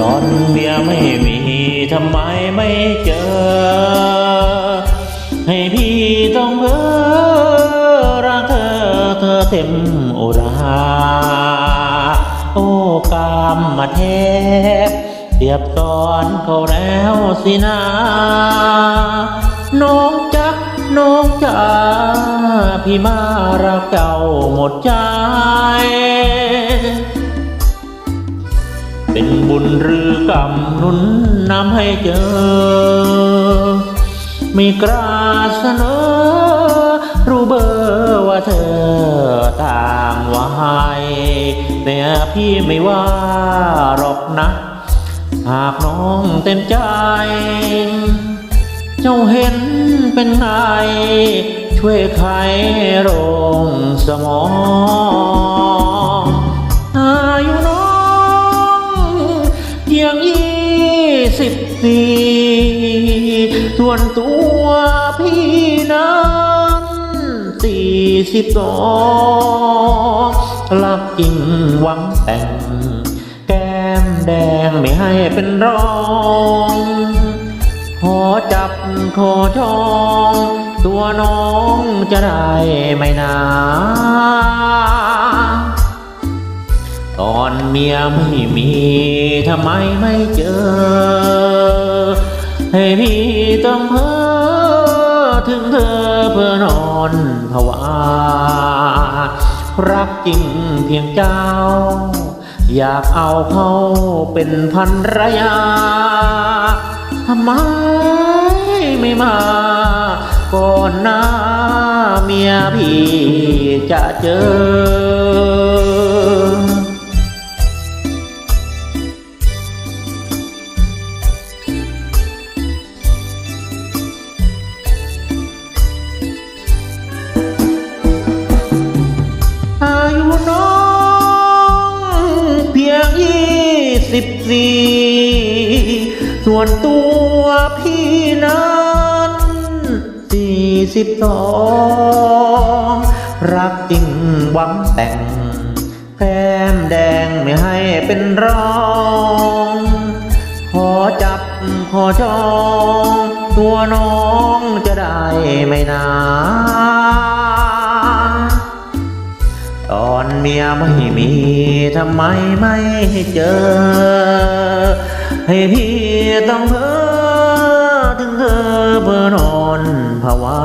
ตอนเมียไม่มีทำไมไม่เจอ ให้พี่ต้องเพ้อรักเธอเธอเต็มอุราโอ้กามมาเทพเปรียบตอนเขาแล้วสินาน้องจักน้องจ๋าพี่มารักเจ้าหมดใจ เป็นบุญหรือกรรมนุนนำให้เจอ มีกล้าเสนอรู้เบอร์ว่าเธอต่างวายแต่พี่ไม่ว่าหรอกนะ หากน้องเต็มใจ เจ้าเห็นเป็นไง ช่วยไขโรงสมอง ยงยี่สิบปีส่วนตัวพี่นั้นสี่สิบสองรักจริงหวังแต่ง แก้มแดงไม่ให้เป็นรองขอจับขอจอง ตัวน้องจะได้ไหมนา ตอนเมียไม่มีทำไมไม่เจอ ให้พี่ต้องเพ้อถึงเธอเพื่อนอนภาวา รักจริงเพียงเจ้า อยากเอาเขาเป็นพันรยาทำไมไม่มา ก่อนหน้าเมียพี่จะเจอ สิบสี่ส่วนตัวพี่นั้นสี่สิบสองรักจริงหวังแต่งแก้มแดงไม่ให้เป็นรอง ขอจับขอจอง ตัวน้องจะได้ไหมนาน เมียไม่มีทำไมไม่เจอ ให้พี่ต้องเพ้อถึงเธอเพื่อนอนภาวา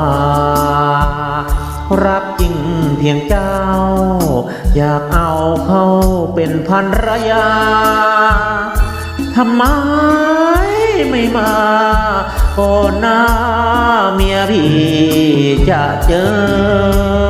รักจริงเพียงเจ้า อยากเอาเขาเป็นพันรยาทำไมไม่มาก่อนหน้าเมียพี่จะเจอ